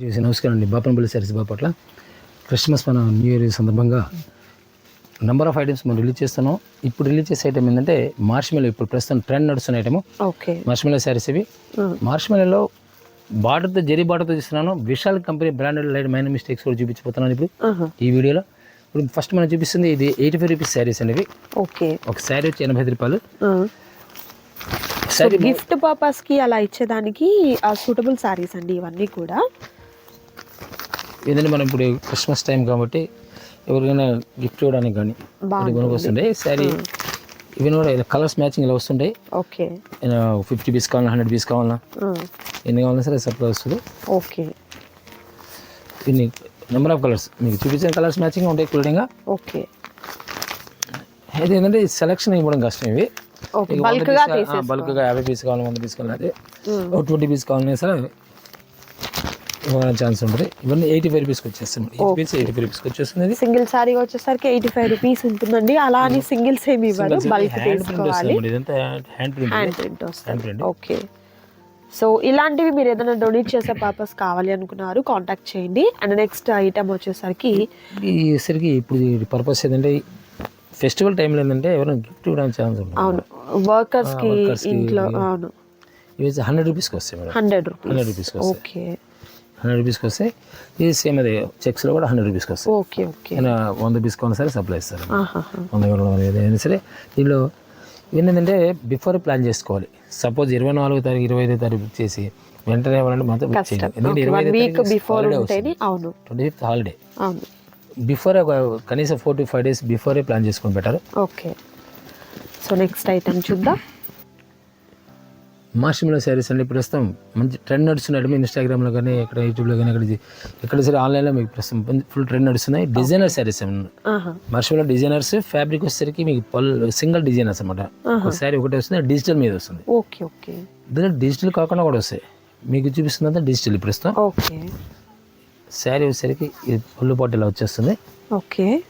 చేసి నమస్కారం అండి. బాపనపల్లి సారీస్ బాపట్ల. క్రిస్మస్ మన న్యూ ఇయర్ సందర్భంగా నెంబర్ ఆఫ్ ఐటమ్స్ మనం రిలీజ్ చేస్తున్నాం. ఇప్పుడు రిలీజ్ చేసే ఐటమ్ ఏంటంటే మార్ష్మెలో ఇప్పుడు ప్రస్తుతం ట్రెండ్ నడుస్తున్న ఐటమ్ ఓకే. మార్ష్మెలో శారీస్ ఇవి. మార్ష్మెలో బార్డర్తో జరీ బార్డర్తో ఇస్తున్నాను Vishal company branded light minor mistakes కూడా చూపించిపోతున్నాను ఇప్పుడు. ఈ వీడియోలో. ఇప్పుడు ఫస్ట్ మనం చూపిస్తుంది ఇది ఎయిటీ ఫైవ్ రూపీస్ శారీస్ అండి ఇవి. ఓకే. ఒక శారీ వచ్చి ఎనభై ఐదు రూపాయలు. గిఫ్ట్ పర్పస్కి అలా ఇచ్చేదానికి ఆ సూటబుల్ సారీస్ అండి ఇవన్నీ కూడా. ఏదంటే మనం ఇప్పుడు క్రిస్మస్ టైం కాబట్టి ఎవరికైనా గిఫ్ట్ ఇవ్వడానికి కానీ కొనుక్కు వస్తుండే శారీ ఇవన్నీ కూడా కలర్స్ మ్యాచింగ్ ఇలా వస్తుంటాయి ఓకే. ఫిఫ్టీ పీస్ కావాలన్నా హండ్రెడ్ పీస్ కావాలన్నా ఎన్ని కావాలన్నా సరే సప్లై వస్తుంది. ఓకే. ఇన్ని నెంబర్ ఆఫ్ కలర్స్ మీకు చూపించిన కలర్స్ మ్యాచింగ్ ఉంటాయి క్లూడింగ్గా ఓకే. అయితే ఏంటంటే సెలక్షన్ ఇవ్వడం కష్టం ఇవి. బల్క్గా యాభై పీస్ కావాలి వంద పీస్ కావాలి ట్వంటీ పీస్ కావాలన్నా సరే ఛాన్స్ ఉంటుంది ఇవన్నీ ఎయిటీ ఫైవ్ రూపీస్కి వచ్చేస్తుంది ఎయిటీ పీస్ ఎయిటీ ఫైవ్ రూపీస్కి వచ్చేస్తుంది సింగిల్ సారీ వచ్చేసరికి ఎయిటీ ఫైవ్ రూపీస్ ఉంటుందండి. అలా అని సింగిల్స్ ఏమి ఇవ్వరు. బల్క్ హ్యాండ్ ప్రింట్ తీసుకోవాలి. వస్తుంది ఇదంతా hand print hand print hand వస్తుంది ప్రింట్ ఓకే సో ఇలాంటివి మీరు ఏదైనా డొనేట్ చేసే పర్పస్ కావాలి అనుకున్నారు కాంటాక్ట్ చేయండి. అండ్ నెక్స్ట్ ఐటమ్ వచ్చేసరికి ఈసరికి ఇప్పుడు పర్పస్ ఏంటంటే ఫెస్టివల్ టైంలో ఏంటంటే ఎవరైనా గిఫ్ట్ ఇవ్వడానికి ఛాన్స్ ఉంటుంది? అవును. వర్కర్స్కి workers కి ఇంట్లో అవును. ఇవి హండ్రెడ్ రూపీస్కి వస్తాయి మేడం. హండ్రెడ్ రూపీస్ హండ్రెడ్ రూపీస్కి వస్తాయి. ఓకే హండ్రెడ్ రూపీస్కి వస్తాయి ఇది సేమ్ అదే చెక్స్లో కూడా హండ్రెడ్ రూపీస్కి వస్తాయి. Okay okay. వంద రూపీస్కి ఉన్నా సరే సప్లై ఇస్తారు. వంద ఏదైనా సరే దీనిలో ఏంటంటే బిఫోర్ ప్లాన్ చేసుకోవాలి. సపోజ్ ఇరవై నాలుగో తారీఖు ఇరవై ఐదో తారీఖు చేసి వెంటనే ఇవ్వాలంటే మాత్రం చేయాలి ఎందుకంటే ఇరవై ఐదో వస్తుంది అవును. ట్వంటీ ఫిఫ్త్ హాలిడే బిఫోర్ కనీసం ఫోర్ టు ఫైవ్ డేస్ బిఫోరే ప్లాన్ చేసుకొని పెట్టారు. ఓకే. సో నెక్స్ట్ ఐటమ్ చూద్దాం. మార్షిమిలో శారీస్ అండి ప్రస్తుతం మంచి ట్రెండ్ నడుస్తున్నాయి. ఇన్స్టాగ్రామ్లో కానీ ఇక్కడ యూట్యూబ్లో కానీ ఎక్కడ ఎక్కడ సరే ఆన్లైన్లో మీకు ప్రస్తుతం ఫుల్ ట్రెండ్ నడుస్తున్నాయి. డిజైనర్ శారీస్ ఆహా. మార్షిమిలో డిజైనర్స్ ఫ్యాబ్రిక్ వచ్చేసరికి మీకు పళ్ళు సింగిల్ డిజైనర్స్ అనమాట శారీ ఒకటి వస్తుంది డిజిటల్ మీద వస్తుంది. Okay okay. దీనిలో డిజిటల్ కాకుండా కూడా వస్తాయి. మీకు చూపిస్తుందంతా డిజిటల్ ప్రస్తుతం. ఓకే. శారీ వచ్చేసరికి ఇది పళ్ళు పాటు ఇలా వచ్చేస్తుంది. ఓకే.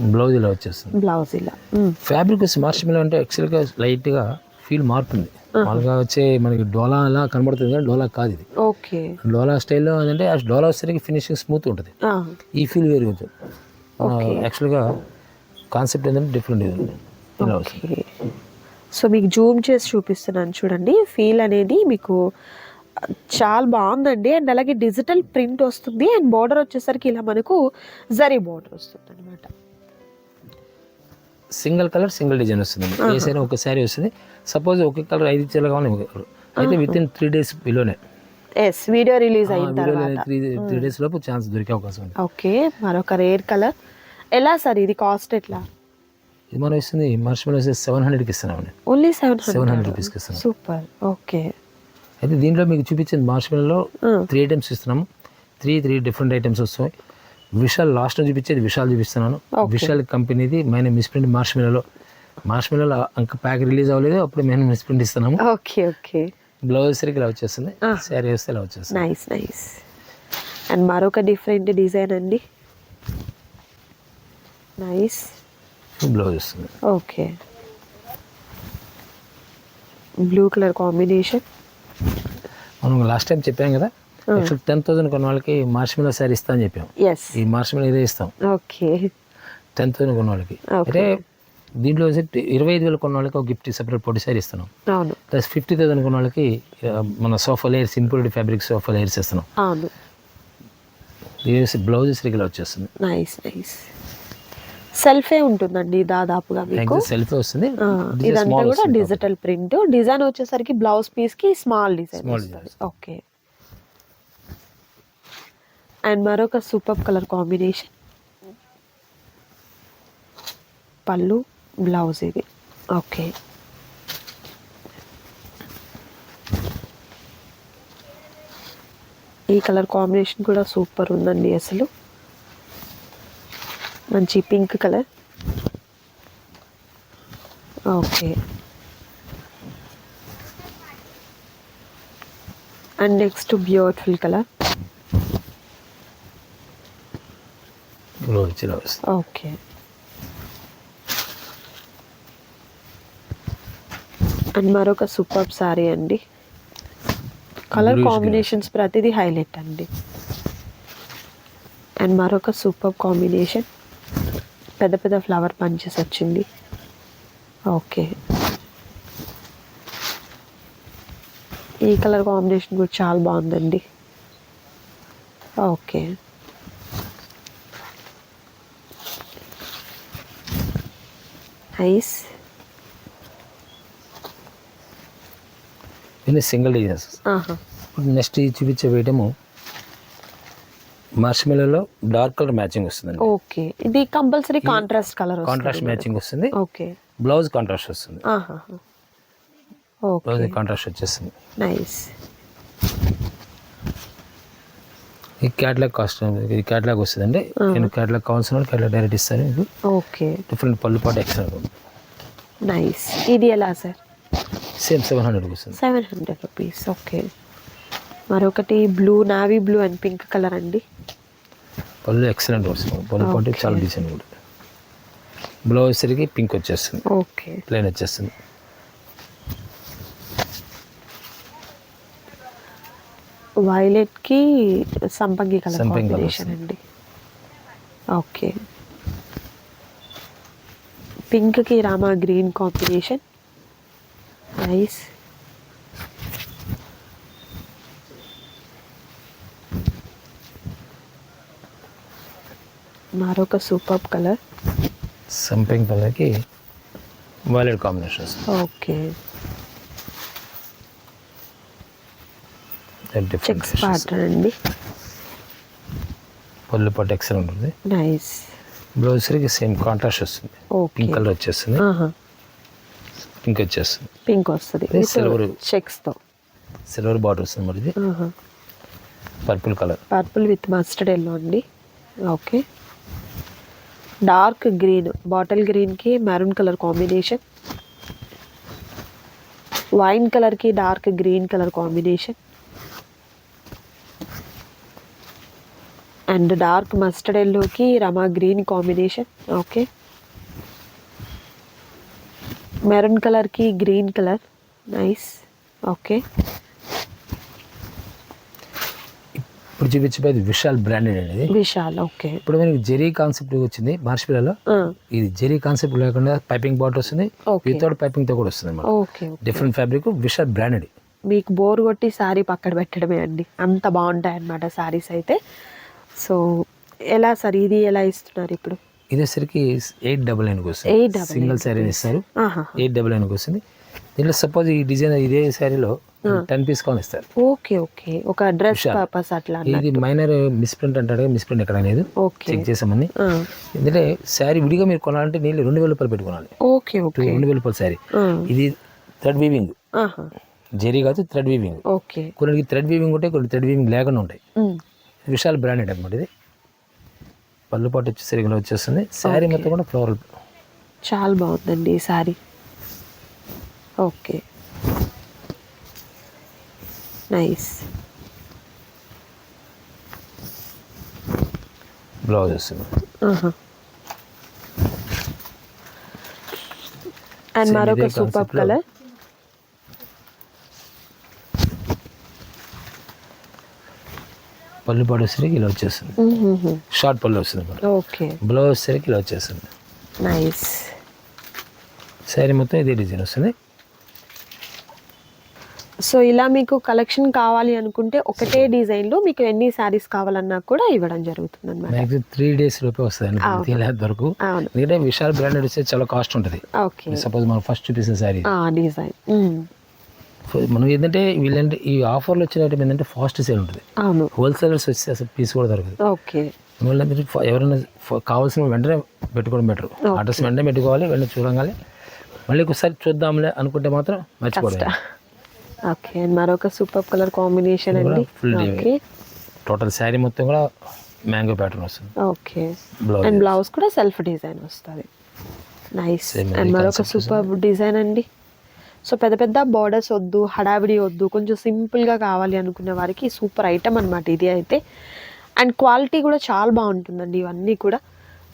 బ్లౌజ్ ఇలా వచ్చేస్తుంది. బ్లౌజ్ ఇలా. ఫ్యాబ్రిక్ వచ్చి మార్షిమిలో అంటే యాక్చువల్గా లైట్గా ఫీల్ మారుతుంది. మామూలుగా వచ్చే మనకి డోలా అలా కనబడుతుంది కానీ డోలా కాదు ఇది. ఓకే. డోలా స్టైల్లో ఏంటంటే డోలా వచ్చేసరికి ఫినిషింగ్ స్మూత్ ఉంటుంది. ఈ ఫీల్ వేరు ఉంటుంది యాక్చువల్గా కాన్సెప్ట్ ఏంటంటే డిఫరెంట్ ఇది. ఇలా వస్తుంది. ఓకే సో మీకు జూమ్ చేసి చూపిస్తున్నాను చూడండి. ఫీల్ అనేది మీకు చాలా బాగుందండి. అండ్ అలాగే డిజిటల్ ప్రింట్ వస్తుంది. అండ్ బార్డర్ వచ్చేసరికి ఇలా మనకు జరీ బార్డర్ వస్తుంది అనమాట సింగిల్ కలర్ సింగిల్ డిజైన్ వస్తుంది. ఏ సారీ ఒక శారీ వస్తుంది. సపోజ్ ఒక కలర్ ఐదు చీరలు కావాలి అయితే విత్ ఇన్ త్రీ డేస్ బిలోనే ఎస్ వీడియో రిలీజ్ అయిన తర్వాత. త్రీ డేస్ లోపు ఛాన్స్ దొరికే అవకాశం ఉంది. ఓకే మరొక రేర్ కలర్ ఎలా సార్ ఇది కాస్ట్ ఎట్లా? ఇది మనం ఇస్తుంది మార్చిలో సెవెన్ హండ్రెడ్కి ఇస్తున్నామండి ఓన్లీ సెవెన్ సెవెన్ హండ్రెడ్ రూపీస్కి ఇస్తున్నాం. సూపర్ ఓకే అయితే దీంట్లో మీకు చూపించింది మార్చిలో త్రీ ఐటమ్స్ ఇస్తున్నాము. త్రీ త్రీ డిఫరెంట్ ఐటమ్స్ వస్తాయి విశాల్ లాస్ట్ చూపించేది విశాల్ చూపిస్తున్నాను. విశాల్ కంపెనీది మైన మిస్ప్రింట్ మార్ష్మిలలో మార్ష్మిలలో అంక ప్యాక్ రిలీజ్ అవ్వలేదు అప్పుడు మేము మిస్ప్రింట్ ఇస్తున్నాము. Okay okay. బ్లౌజ్ సరికి ఇలా వచ్చేస్తుంది శారీ వస్తే ఇలా వచ్చేస్తుంది నైస్ నైస్ అండ్ మరొక డిఫరెంట్ డిజైన్ అండి. నైస్ బ్లౌజ్ వస్తుంది. ఓకే. బ్లూ కలర్ కాంబినేషన్ మనం లాస్ట్ టైం చెప్పాం కదా యాక్చువల్ టెన్ థౌసండ్ కొన్న వాళ్ళకి మార్ష్మిలో శారీ ఇస్తా అని చెప్పాం. ఈ మార్ష్మిలో ఇదే ఇస్తాం. ఓకే. టెన్ థౌసండ్ కొన్న వాళ్ళకి. అయితే దీంట్లో వచ్చి ఇరవై ఐదు వేలు కొన్న వాళ్ళకి ఒక గిఫ్ట్ సపరేట్ పొడి శారీ ఇస్తున్నాం. ప్లస్ ఫిఫ్టీ థౌసండ్ కొన్న వాళ్ళకి మన sofa layers imported fabric sofa layers ఇస్తున్నాం. అవును. ఇది బ్లౌజ్ సరిగ్గా వచ్చేస్తుంది. నైస్ నైస్ సెల్ఫే ఉంటుందండి దాదాపుగా మీకు? సెల్ఫ్ వస్తుంది. ఇదంతా కూడా డిజిటల్ ప్రింట్ డిజైన్ వచ్చేసరికి బ్లౌజ్ పీస్కి స్మాల్ డిజైన్ ఓకే అండ్ మరొక సూపర్ కలర్ కాంబినేషన్. పళ్ళు బ్లౌజ్ ఇది ఓకే. ఈ కలర్ కాంబినేషన్ కూడా సూపర్ ఉందండి అసలు. మంచి pink colour. Okay. And next beautiful colour. ఇలా వస్తుంది ఓకే. అండ్ మరొక సూపర్ సారీ అండి. కలర్ కాంబినేషన్స్ ప్రతిదీ హైలైట్ అండి. అండ్ మరొక సూపర్ కాంబినేషన్. పెద్ద పెద్ద ఫ్లవర్ పంచెస్ వచ్చింది. ఓకే. ఈ కలర్ కాంబినేషన్ కూడా చాలా బాగుందండి. ఓకే. నైస్ ఇవన్నీ సింగిల్ డిజైన్స్ నెక్స్ట్ ఇది చూపించే వేయటము మార్ష్మెలలో డార్క్ కలర్ మ్యాచింగ్ వస్తుందండి. ఓకే ఇది compulsory contrast colour contrast matching వస్తుంది. ఓకే బ్లౌజ్ కాంట్రాస్ట్ వస్తుంది. బ్లౌజ్ కాంట్రాస్ట్ వచ్చేస్తుంది. నైస్ ఈ క్యాట్లాగ్ కాస్ట్ ఇది క్యాట్లాగ్ వస్తుందండి. నేను క్యాట్లాగ్ కావాల్సిన క్యాట్లాగ్ డైరెక్ట్ ఇస్తాను. మీకు ఓకే. డిఫరెంట్ పళ్ళు పాటు ఎక్స్ట్రా నైస్ ఇది ఎలా సార్ సేమ్ సెవెన్ హండ్రెడ్ వస్తుంది. సెవెన్ హండ్రెడ్ రూపీస్ ఓకే మరొకటి blue navy blue and pink colour అండి. పళ్ళు ఎక్సలెంట్ వస్తుంది పళ్ళు పాటు. చాలా డిజైన్ కూడా బ్లౌజ్ సరికి పింక్ వచ్చేస్తుంది. ఓకే ప్లెయిన్ వచ్చేస్తుంది. వైలెట్కి సంపంగి కలర్ సంపంగి colour కాంబినేషన్ అండి. ఓకే. పింక్కి రామా గ్రీన్ కాంబినేషన్. నైస్. మరొక సూపర్ కలర్. సంపింగ్ కలర్కి వైలెట్ కాంబినేషన్ వస్తుంది ఓకే. చెక్స్ ప్యాటర్న్ అండి. పళ్ళు ఎక్సలెంట్ ఉంటుంది నైస్ బ్లౌజ్ సరికి సేమ్ కాంట్రాస్ట్ వస్తుంది. పింక్ కలర్ వచ్చేస్తుంది. పింక్ వచ్చేస్తుంది. పింక్ వస్తుంది. ఇది silver. చెక్స్తో సిల్వర్ బార్డర్ వస్తుంది మరి ఇది. Purple colour purple with mustard yellow అండి. ఓకే డార్క్ గ్రీన్ బాటిల్ గ్రీన్కి మెరూన్ కలర్ కాంబినేషన్ వైన్ కలర్కి dark green colour combination and dark mustard ఎల్లోకి రమా గ్రీన్ కాంబినేషన్. ఓకే. మెరూన్ కలర్కి గ్రీన్ కలర్. నైస్. ఓకే. ఇప్పుడు చూపించబోయేది విశాల్ బ్రాండెడ్ అనేది. విశాల్ ఓకే. ఇప్పుడు మనకి జెరీ కాన్సెప్ట్ వచ్చింది మార్చిపిల్లలో ఇది జెరీ కాన్సెప్ట్ లేకుండా పైపింగ్ బాటర్ వస్తుంది. వితౌట్ పైపింగ్తో కూడా వస్తుంది okay different fabric Vishal branded మీకు బోర్ కొట్టి శారీ పక్కన పెట్టడమే అండి. అంత బాగుంటాయి అన్నమాట శారీస్ అయితే. సో ఎలా సార్? ఇది ఎలా ఇస్తున్నారు ఇప్పుడు? ఇదేసరికి ఎయిట్ డబల్ నైన్కి వస్తుంది. 899 సింగిల్ శారీ ఇస్తారు. ఎయిట్ డబల్ నైన్కి వస్తుంది. దీంట్లో సపోజ్ ఈ డిజైన్ ఇదే శారీలో టెన్ పీస్ కావాలి ఇస్తారు ఓకే ఓకే. ఒక డ్రెస్. పర్పస్ అట్లా ఇది మైనర్ మిస్ప్రింట్ అంటాడు మిస్ప్రింట్ ఎక్కడ అనేది ఓకే. చెక్ చేసామని. ఎందుకంటే శారీ విడిగా మీరు కొనాలంటే నీళ్ళు రెండు వేల రూపాయలు పెట్టుకోవాలి. Okay okay. రెండు వేల రూపాయల శారీ. ఇది థ్రెడ్ వీవింగ్. జెరీ కాదు థ్రెడ్ వీవింగ్. ఓకే. కొన్ని థ్రెడ్ వీవింగ్ ఉంటాయి కొన్ని థ్రెడ్ వీవింగ్ లేకుండా ఉంటాయి. విశాల్ బ్రాండెడ్ అనమాట ఇది. పళ్ళు పాటు వచ్చేసరికి ఇలా వచ్చేస్తుంది. శారీ. మొత్తం కూడా ఫ్లోరల్. చాలా బాగుందండి ఈ శారీ. ఓకే. నైస్. బ్లౌజ్ వస్తుంది. అండ్ మరొక సూపర్. కలర్. పళ్ళు పాటు వచ్చేసరికి ఇలా వచ్చేస్తుంది. షార్ట్ పళ్ళు వస్తుంది ఓకే. బ్లౌజ్ వచ్చేసరికి ఇలా వచ్చేస్తుంది. నైస్. శారీ మొత్తం ఇదే డిజైన్ వస్తుంది. సో ఇలా మీకు కలెక్షన్ కావాలి అనుకుంటే ఒకటే డిజైన్లో మీకు ఎన్ని శారీస్ కావాలన్నా కూడా ఇవ్వడం జరుగుతుంది అనమాట త్రీ డేస్ రూపే వస్తుంది వరకు ఎందుకంటే విశాల్ బ్రాండెడ్ వచ్చే చాలా కాస్ట్ ఉంటుంది. ఓకే. సపోజ్ మనం ఫస్ట్ చూపిస్తున్న శారీ డిజైన్. మనం ఏంటంటే వీళ్ళంటే ఈ ఆఫర్లు వచ్చినట్టు ఏంటంటే ఫాస్ట్ సేల్ ఉంటుంది. అవును. హోల్సేలర్స్ వచ్చి అసలు పీస్ కూడా దొరకదు. ఓకే. అందువల్ల మీరు ఎవరైనా కావాల్సిన వెంటనే పెట్టుకోవడం బెటర్ అడ్రస్ వెంటనే పెట్టుకోవాలి వెంటనే చూడగానే మళ్ళీ ఒకసారి చూద్దాంలే అనుకుంటే మాత్రం కష్ట. ఓకే. అండ్ మరొక సూపర్ కలర్ కాంబినేషన్ అండి. ఓకే. టోటల్ శారీ మొత్తం కూడా మ్యాంగో ప్యాటర్న్ వస్తుంది. ఓకే. అండ్ బ్లౌజ్ కూడా సెల్ఫ్ డిజైన్ వస్తుంది. నైస్ అండ్ మరొక సూపర్ డిజైన్ అండి. సో పెద్ద పెద్ద బార్డర్స్ వద్దు హడావిడి వద్దు కొంచెం సింపుల్గా కావాలి అనుకునే వారికి సూపర్ ఐటమ్ అనమాట ఇది అయితే. అండ్ క్వాలిటీ కూడా చాలా బాగుంటుందండి ఇవన్నీ కూడా.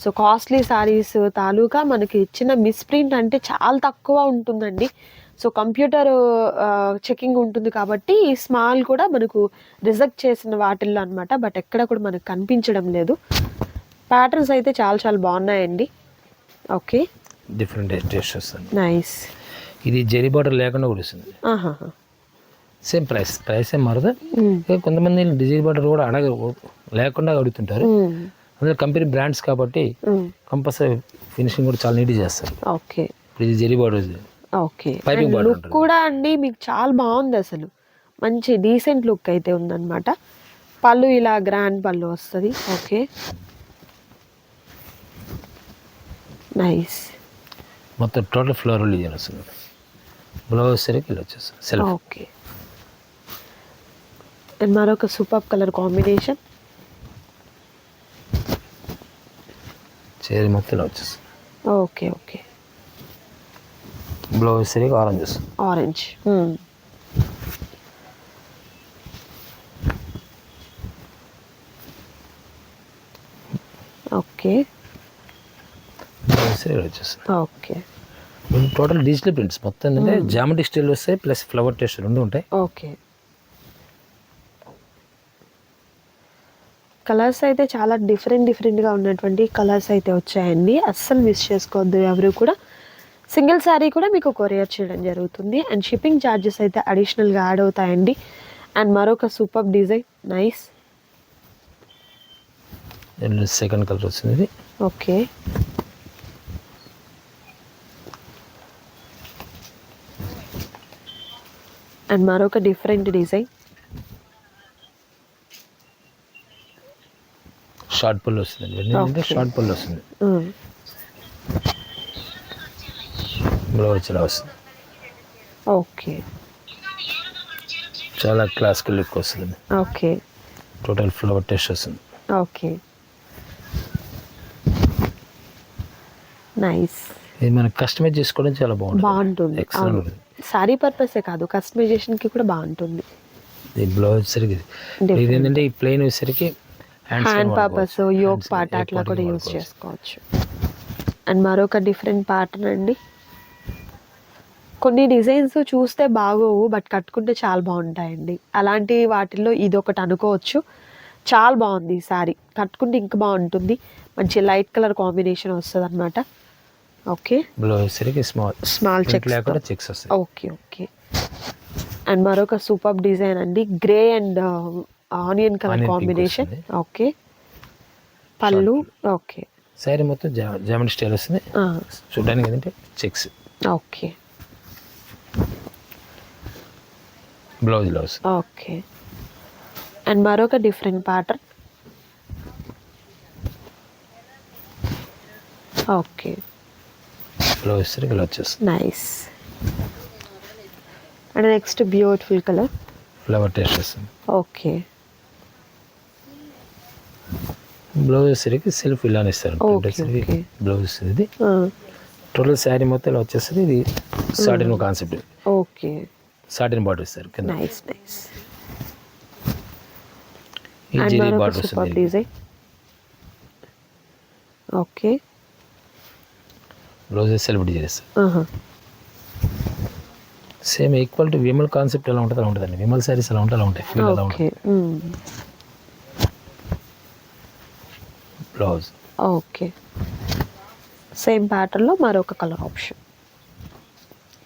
సో కాస్ట్లీ శారీస్ తాలూకా మనకి ఇచ్చిన మిస్ప్రింట్ అంటే చాలా తక్కువ ఉంటుందండి. సో కంప్యూటర్ చెకింగ్ ఉంటుంది కాబట్టి స్మాల్ కూడా మనకు రిజెక్ట్ చేసిన వాటిల్లో అనమాట బట్ ఎక్కడ కూడా మనకు కనిపించడం లేదు. ప్యాటర్న్స్ అయితే చాలా చాలా బాగున్నాయండి. ఓకే డిఫరెంట్ నైస్ ఇది జెరీ బార్డర్ లేకుండా కూడా వస్తుంది సేమ్ ప్రైస్ ప్రైస్ ఏం మారదు. కొంతమంది డిజైన్ బార్డర్ కూడా అడగ లేకుండా అడుగుతుంటారు మ్మ్. అందులో కంపెనీ బ్రాండ్స్ కాబట్టి. కంపల్సరీ ఫినిషింగ్ కూడా చాలా నీట్గా చేస్తారు. ఓకే. ఇప్పుడు ఇది జెరీ బార్డర్ ఓకే. లుక్ ఉంటుంది. కూడా అండి మీకు చాలా బాగుంది అసలు. మంచి డీసెంట్ లుక్ అయితే ఉందన్నమాట. పళ్ళు ఇలా గ్రాండ్ పళ్ళు వస్తుంది. ఓకే. నైస్ మొత్తం టోటల్ ఫ్లోరల్ డిజైన్ వస్తుంది. బ్లౌజ్ సరికి ఇలా వచ్చేస్తుంది సెల్ఫ్ ఓకే. అండ్ మరొక సూపర్ కలర్ కాంబినేషన్. చేరి మొత్తం ఇలా వచ్చేస్తుంది ఓకే ఓకే. బ్లౌజ్ సరికి ఆరెంజ్ వస్తుంది ఆరెంజ్ ఓకే. బ్లౌజ్ సరికి వచ్చేస్తుంది ఓకే. టోటల్ డిజిటల్ ప్రింట్స్ మొత్తం ఏంటంటే జామెట్రిక్ స్టైల్ వస్తాయి ప్లస్ ఫ్లవర్ టేస్ట్ రెండు ఉంటాయి. ఓకే కలర్స్ అయితే చాలా డిఫరెంట్ డిఫరెంట్గా ఉన్నటువంటి కలర్స్ అయితే వచ్చాయండి. అస్సలు మిస్ చేసుకోవద్దు ఎవరు కూడా. సింగిల్ శారీ కూడా మీకు కొరియర్ చేయడం జరుగుతుంది. అండ్ షిప్పింగ్ ఛార్జెస్ అయితే అడిషనల్గా యాడ్ అవుతాయండి. అండ్ మరొక super design nice second colour ఇది ఓకే అండ్ మరొక డిఫరెంట్ డిజైన్. షార్ట్ పళ్ళు వస్తుంది. షార్ట్ పళ్ళు వస్తుంది. బ్లౌజ్ ఇలా వస్తుంది. ఓకే. చాలా క్లాసికల్ లుక్ వస్తుంది ఓకే. టోటల్ ఫ్లవర్ టేస్ట్ వస్తుంది. ఓకే. నైస్. ఇది మనం కస్టమైజ్ చేసుకోవడం చాలా బాగుంటుంది. బాగుంటుంది. ఎక్సలెంట్ శారీ పర్పసే కాదు కస్టమైజేషన్కి కూడా బాగుంటుంది. బ్లౌజ్. ఇది ఏంటంటే ఈ ప్లెయిన్ వచ్చేసరికి హ్యాండ్ పర్పస్ యోగ్ పార్ట్ అట్లా కూడా యూజ్ చేసుకోవచ్చు. అండ్ మరొక డిఫరెంట్ ప్యాటర్న్ అండి. కొన్ని డిజైన్స్ చూస్తే బాగోవు బట్ కట్టుకుంటే చాలా బాగుంటాయండి. అలాంటి వాటిల్లో ఇది ఒకటి అనుకోవచ్చు. చాలా బాగుంది ఈ శారీ కట్టుకుంటే ఇంకా బాగుంటుంది. మంచి లైట్ కలర్ కాంబినేషన్ వస్తుంది అనమాట ఓకే బ్లౌజ్ సరికి స్మాల్ స్మాల్ చెక్స్ లేకుండా చెక్స్ వస్తాయి. ఓకే ఓకే అండ్ మరొక సూపర్ డిజైన్ అండి. Grey and onion colour combination. Okay పళ్ళు. ఓకే శారీ మొత్తం జామెట్ స్టైల్ వస్తుంది. చూడడానికి ఏంటంటే చెక్స్ ఓకే బ్లౌజ్ వస్తుంది. ఓకే అండ్ మరొక డిఫరెంట్ ప్యాటర్న్ ఓకే బ్లౌజ్ సరికి ఇలా వచ్చేస్తుంది. Nice and next beautiful colour flower taste వస్తుంది. ఓకే బ్లౌజ్ సరికి సెల్ఫ్ ఇలానే ఇస్తారు. బ్లౌజ్ వస్తుంది ఇది. టోటల్ శారీ మొత్తం ఇలా వచ్చేస్తుంది. ఇది satin concept okay satin border ఇస్తారు కింద. నైస్ నైస్ ఈ జెరీ బార్డర్ వస్తుంది ఓకే సెల్ఫ్ డిజైన్ ఇస్తారు same equal to Vimal concept ఎలా ఉంటుంది అలా ఉంటుందండి. విమల్ శారీస్ ఎలా ఉంటాయి అలా ఉంటాయి. ఫీల్ ఎలా ఉంటుంది. బ్లౌజ్. ఓకే. సేమ్ ప్యాటర్న్లో మరొక colour option.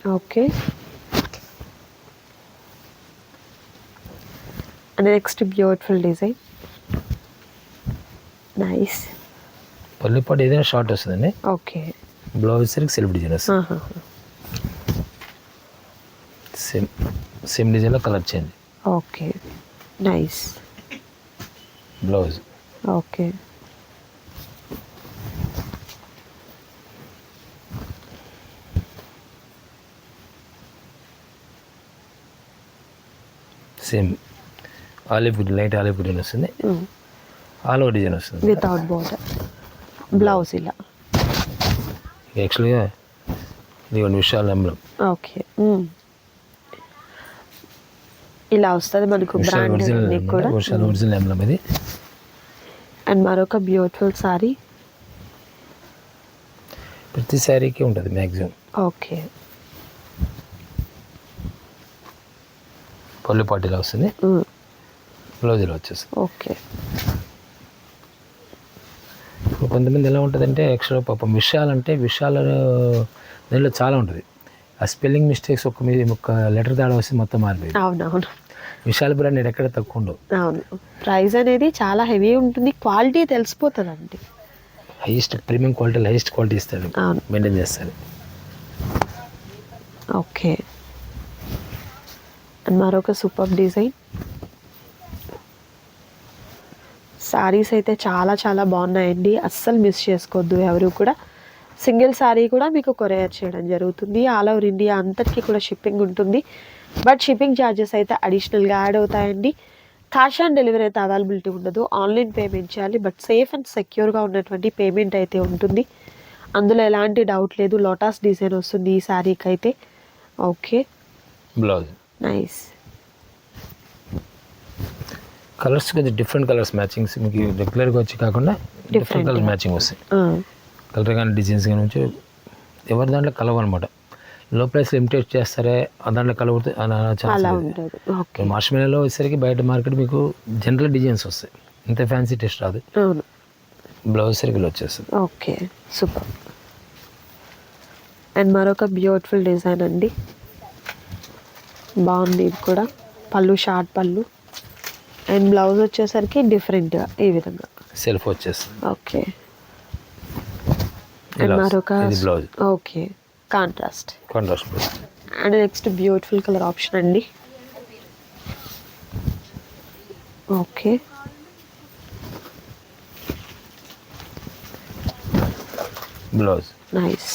Okay. And next beautiful design. Nice. పల్లి పాటు ఏదైనా షార్ట్ వస్తుందండి. ఓకే. బ్లౌజ్ సరికి సెల్ఫ్ డిజైన్ వస్తుంది. సేమ్ సేమ్ డిజైన్లో colour change okay. Nice. Blouse okay. Same olive light olive green వస్తుంది. ఆల్ ఓవర్ డిజైన్ వస్తుంది. వితౌట్ బోర్డర్ బ్లౌజ్ ఇలా. యాక్చువల్గా ఇది కొన్ని విషయాలు ఎంబ్లం ఓకే ఇలా వస్తుంది మనకు ఒరిజినల్ ఒరిజినల్ ఎంబ్లం ఇది. అండ్ మరొక బ్యూటిఫుల్ సారీ ప్రతి శారీకి ఉంటుంది మ్యాక్సిమం ఓకే పళ్ళు పాటిలా వస్తుంది. బ్లౌజ్ ఇలా వచ్చేస్తుంది. ఓకే కొంతమంది ఎలా ఉంటుందంటే ఎక్స్ట్రా పాపం విషయాలంటే విషయాలు దీనిలో చాలా ఉంటుంది. ఆ స్పెల్లింగ్ మిస్టేక్స్ ఒక మీ ఒక లెటర్ తేడా వస్తే మొత్తం మారిపోయింది. అవునవును. విశాల్ బ్రాండ్ ఎక్కడ తక్కువ ఉండవు. అవును. ప్రైస్ అనేది చాలా హెవీ ఉంటుంది క్వాలిటీ తెలిసిపోతుంది అండి highest premium quality highest quality ఇస్తాడు. అవును. మెయింటైన్ చేస్తాడు. ఓకే. మరొక సూపర్ డిజైన్ సారీస్ అయితే చాలా చాలా బాగున్నాయండి. అస్సలు మిస్ చేసుకోవద్దు ఎవరు కూడా. సింగిల్ సారీ కూడా మీకు కొరియర్ చేయడం జరుగుతుంది. ఆల్ ఓవర్ ఇండియా అంతటికీ కూడా షిప్పింగ్ ఉంటుంది. బట్ షిప్పింగ్ ఛార్జెస్ అయితే అడిషనల్గా యాడ్ అవుతాయండి. క్యాష్ ఆన్ డెలివరీ అయితే అవైలబిలిటీ ఉండదు. ఆన్లైన్ పేమెంట్ చేయాలి. బట్ సేఫ్ అండ్ సెక్యూర్గా ఉన్నటువంటి పేమెంట్ అయితే ఉంటుంది. అందులో ఎలాంటి డౌట్ లేదు. లోటాస్ డిజైన్ వస్తుంది ఈ శారీకి అయితే ఓకే. బ్లౌజ్. నైస్. కలర్స్ కొంచెం డిఫరెంట్ కలర్స్ మ్యాచింగ్స్ మీకు రెగ్యులర్గా వచ్చి కాకుండా డిఫరెంట్ కలర్ మ్యాచింగ్ వస్తాయి. కలర్ కానీ డిజైన్స్ కానీ వచ్చి ఎవరి దాంట్లో కలవ అనమాట లో ప్రైస్లో ఇమిటేట్ చేస్తారే ఆ దాంట్లో కలవతే ఛాన్స్ అలా లేదు. ఉంటుంది. ఓకే. మార్షమేలో వచ్చేసరికి బయట మార్కెట్ మీకు జనరల్ డిజైన్స్ వస్తాయి. ఇంత ఫ్యాన్సీ టెస్ట్ రాదు. అవును. బ్లౌజ్ సరికి ఇలా వచ్చేస్తుంది. ఓకే. సూపర్. అండ్ మరొక బ్యూటిఫుల్ డిజైన్ అండి. బాగుంది ఇది కూడా. పళ్ళు షార్ట్ పళ్ళు. అండ్ బ్లౌజ్ వచ్చేసరికి డిఫరెంట్గా ఈ విధంగా. సెల్ఫ్ వచ్చేస్తుంది. ఓకే. మరొక blouse. Okay. Contrast. Contrast and next beautiful colour option అండి. Okay. Blouse. Nice.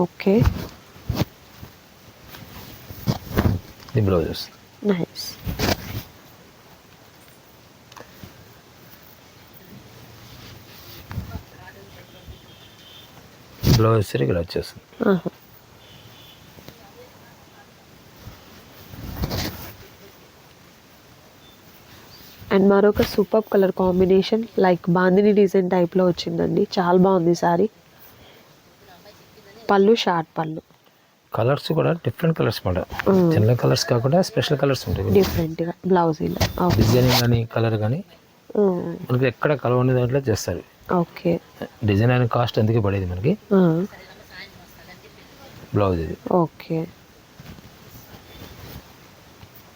Okay. Blouse వస్తుంది నైస్ బ్లౌజ్ ఇలా వచ్చేస్తుంది అండ్ మరొక super colour combination like bandhani design టైప్లో వచ్చిందండి. చాలా బాగుంది సారీ పళ్ళు షార్ట్ పళ్ళు. కలర్స్ కూడా డిఫరెంట్ కలర్స్ మాట. జనరల్ కలర్స్ కాకుండా స్పెషల్ కలర్స్ ఉంటాయి డిఫరెంట్గా బ్లౌజ్ డిజైనింగ్ కానీ కలర్ కానీ మనకి ఎక్కడ కలవని దాంట్లో చేస్తారు. ఓకే. డిజైన్ అయిన కాస్ట్ అందుకే పడేది మనకి? బ్లౌజ్ ఇది. ఓకే.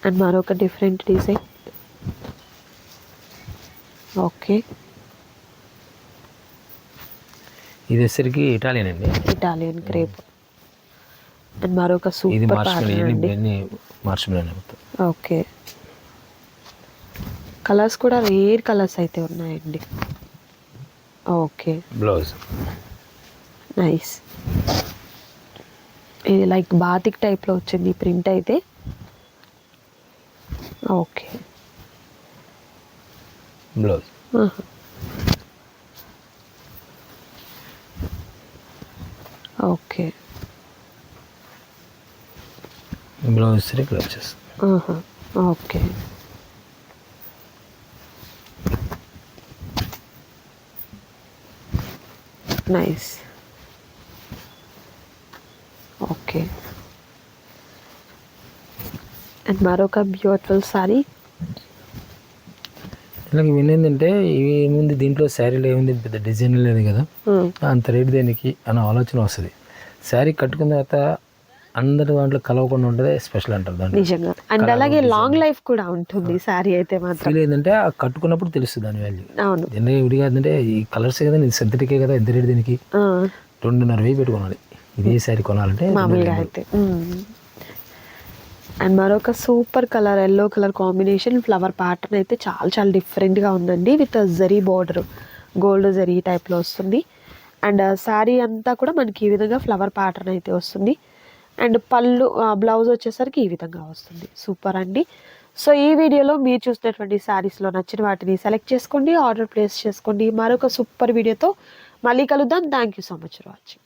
అండ్ మరొక డిఫరెంట్ డిజైన్. ఓకే. ఇది వచ్చేసరికి ఇటాలియన్ అండి. ఇటాలియన్ క్రేప్ అండ్ మరొక సూపర్ ప్యాటర్న్ ఓకే. కలర్స్ కూడా రేర్ కలర్స్ అయితే ఉన్నాయండి. ఓకే. బ్లౌజ్. నైస్. ఇది లైక్ బాతిక్ టైప్లో వచ్చింది ప్రింట్ అయితే. ఓకే. బ్లౌజ్. ఓకే. బ్లౌజ్ వచ్చేసరికి ఇక్కడ వచ్చేస్తుంది. ఓకే. నైస్. ఓకే. అండ్ మరొక బ్యూటిఫుల్ సారీ ఇలాగ ఏంటంటే ఇవి ఏముంది దీంట్లో శారీలో ఏముంది? పెద్ద డిజైన్ లేదు కదా. అంత రేటు దేనికి అన్న ఆలోచన వస్తుంది. శారీ కట్టుకున్న తర్వాత అందరి దాంట్లో కలవకుండా ఉంటుంది స్పెషల్ అంటారు దాంట్లో. నిజంగా. అండ్ అలాగే లాంగ్ లైఫ్ కూడా ఉంటుంది సారీ అయితే మాత్రం. ఫీల్ ఏంటంటే ఆ కట్టుకున్నప్పుడు తెలుస్తుంది దాని వాల్యూ అవును. జనరల్ విడిగా ఏంటంటే ఈ కలర్స్ కదా ఇది సింథటికే కదా ఎంత రేటు దీనికి? రెండున్నర వెయ్యి పెట్టుకోవాలి. ఇదే శారీ కొనాలంటే మామూలుగా అయితే. అండ్ మరొక super colour yellow colour combination flower pattern అయితే చాలా చాలా డిఫరెంట్గా ఉందండి with zari border gold zari టైప్లో వస్తుంది. అండ్ శారీ అంతా కూడా మనకి ఈ విధంగా ఫ్లవర్ ప్యాటర్న్ అయితే వస్తుంది. అండ్ పళ్ళు బ్లౌజ్ వచ్చేసరికి ఈ విధంగా వస్తుంది. సూపర్ అండి. సో ఈ వీడియోలో మీరు చూసినటువంటి శారీస్లో నచ్చిన వాటిని సెలెక్ట్ చేసుకోండి ఆర్డర్ ప్లేస్ చేసుకోండి. మరొక సూపర్ వీడియోతో మళ్ళీ కలుద్దాం. Thank you so much for watching